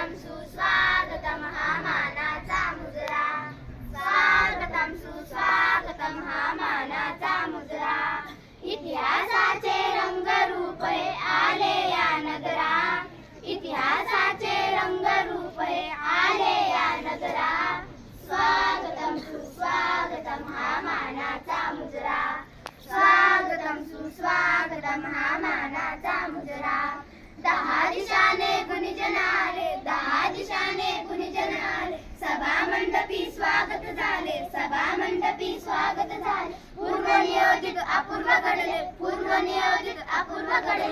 स्वागतम सुस्वागतम हा मानाचा मुजरा. स्वागतम सुस्वागतम हा मानाचा मुजरा. इतिहासाचे रंगरूप हे आले या नगरा. इतिहासाचे रंगरूप हे आले या नगरा. स्वागतम सुस्वागतम हा मानाचा मुजरा. स्वागतम सुस्वागतम हा मानाचा मुजरा. दहा दिशाने गुणजन